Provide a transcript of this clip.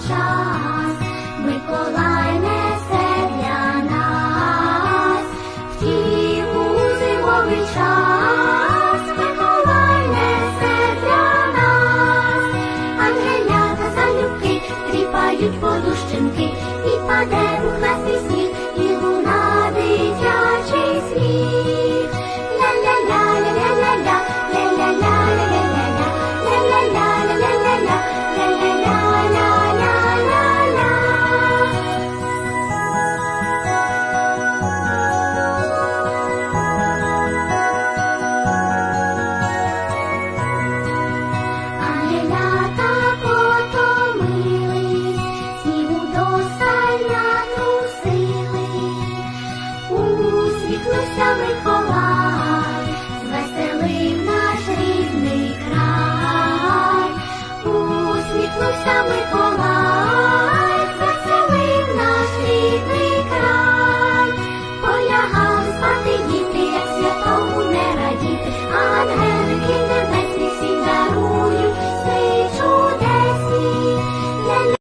святковий Миколай несе для нас, втім у зимовий час, Миколай несе для нас, ангелята залюбки тріпають подушчинки. народився Миколай, звеселив наш рідний край, усміхнувся Миколай.